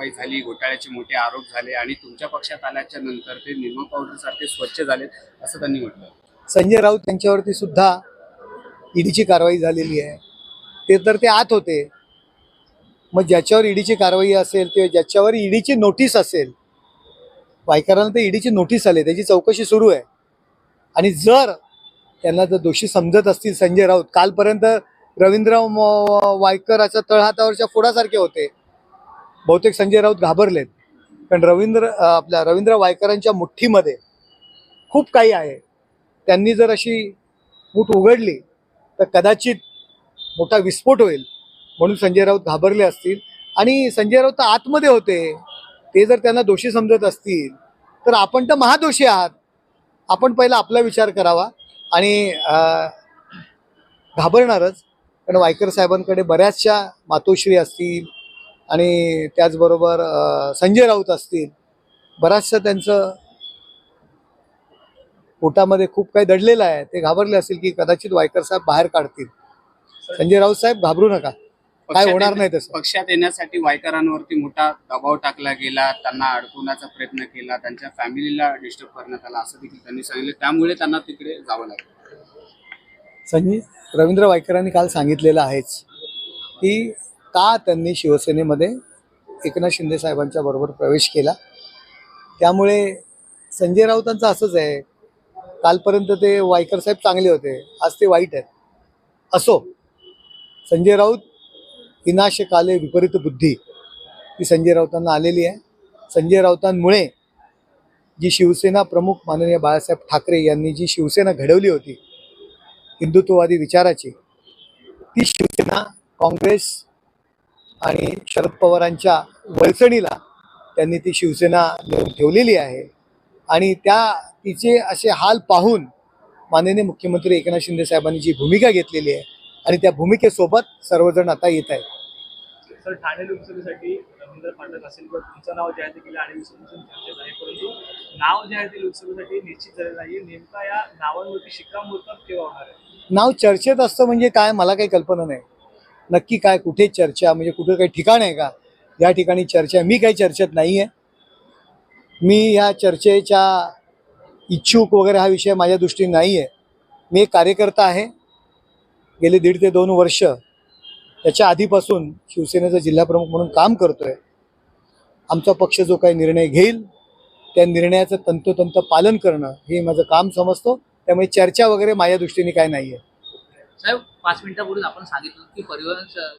कारवाई झाली घोटाळ्याचे मोठे आरोप झाले आणि तुमच्या पक्षात आल्याच्यानंतर ते निरमा पावडर सारखे स्वच्छ झाले असं त्यांनी म्हटलं. संजय राऊत यांच्यावरती सुद्धा ईडीची कारवाई झालेली आहे. ते तर ते आत होते. मग ज्याच्यावर ईडीची कारवाई असेल किंवा ज्याच्यावर ईडीची नोटीस असेल वायकरांना तर ईडीची नोटीस आली त्याची चौकशी सुरू आहे. आणि जर त्यांना जर दोषी समजत असतील संजय राऊत कालपर्यंत रवींद्र म- वायकराच्या तळहातावरच्या फोडासारखे होते बहुतेक संजय राऊत घाबरलेत. कारण रवींद्र आपल्या रवींद्र वायकरांच्या मुठ्ठीमध्ये खूप काही आहे. त्यांनी जर अशी मूठ उघडली तर कदाचित मोठा विस्फोट होईल. म्हणून संजय राऊत घाबरले असतील. आणि संजय राऊत तर आतमध्ये होते. ते जर त्यांना दोषी समजत असतील तर आपण तर महादोषी आहात. आपण पहिला आपला विचार करावा. आणि घाबरणारच. कारण वायकर साहेबांकडे बऱ्याचशा मातोश्री असतील आणि त्याचबरोबर संजय राऊत असतील बऱ्याचशा त्यांचं पोटामध्ये खूप काही दडलेलं आहे. ते घाबरले असतील की कदाचित वायकर साहेब बाहेर काढतील. संजय राऊत साहेब घाबरू नका. काय होणार नाही तसं. पक्षात येण्यासाठी वायकरांवरती मोठा दबाव टाकला गेला त्यांना अडकवण्याचा प्रयत्न केला त्यांच्या फॅमिलीला डिस्टर्ब करण्यात आला असं देखील त्यांनी सांगितलं. त्यामुळे त्यांना तिकडे जावं लागलं. संजय रवींद्र वायकरांनी काल सांगितलेलं आहेच की का त्यांनी शिवसेनेमध्ये एकनाथ शिंदे साहेबांच्या बरोबर प्रवेश केला? त्यामुळे संजय राऊतांचं असंच आहे. कालपर्यंत ते वायकर साहेब चांगले होते. आज ते वाईट आहेत. असो संजय राऊत विनाशकाले विपरीत बुद्धी ही संजय राऊतांना आलेली आहे. संजय राऊतांमुळे जी शिवसेना प्रमुख माननीय बाळासाहेब ठाकरे यांनी जी शिवसेना घडवली होती हिंदुत्ववादी विचाराची ती शिवसेना काँग्रेस आणि शरद पवारांच्या वळचणीला त्यांनी ती शिवसेना नेऊन ठेवलेली आहे. आणि त्या तिचे असे हाल पाहून माननीय मुख्यमंत्री एकनाथ शिंदे साहेबांनी जी भूमिका घेतलेली आहे आणि त्या भूमिकेसोबत सर्वजण आता येत आहेत. सर ठाणे लोकसभेसाठी रवींद्र पाठक असेल किंवा तुमचं नाव जाहीर केलं आणि विसर्जन चर्चेत आहे परंतु नाव जे आहे ते लोकसभेसाठी निश्चित झालेलं नाही नेमका या नावांवरती शिक्कामोर्तब केव्हा होणार आहे? नाव चर्चेत असतं म्हणजे काय? मला काही कल्पना नाही. नक्की काय कुठे चर्चा म्हणजे कुठं काही ठिकाण आहे का? या ठिकाणी चर्चा आहे. मी काही चर्चेत नाही आहे. मी या चर्चेच्या इच्छुक वगैरे हा विषय माझ्या दृष्टीने नाही आहे. मी एक कार्यकर्ता आहे. गेले दीड ते दोन वर्ष त्याच्या आधीपासून शिवसेनेचा जिल्हाप्रमुख म्हणून काम करतोय. आमचा पक्ष जो काही निर्णय घेईल त्या निर्णयाचं तंतोतंत पालन करणं हे माझं काम समजतो. त्यामुळे चर्चा वगैरे माझ्या दृष्टीने काय नाही आहे. साहेब पाच मिनिटापूर्वीच आपण सांगितलं की परिवहन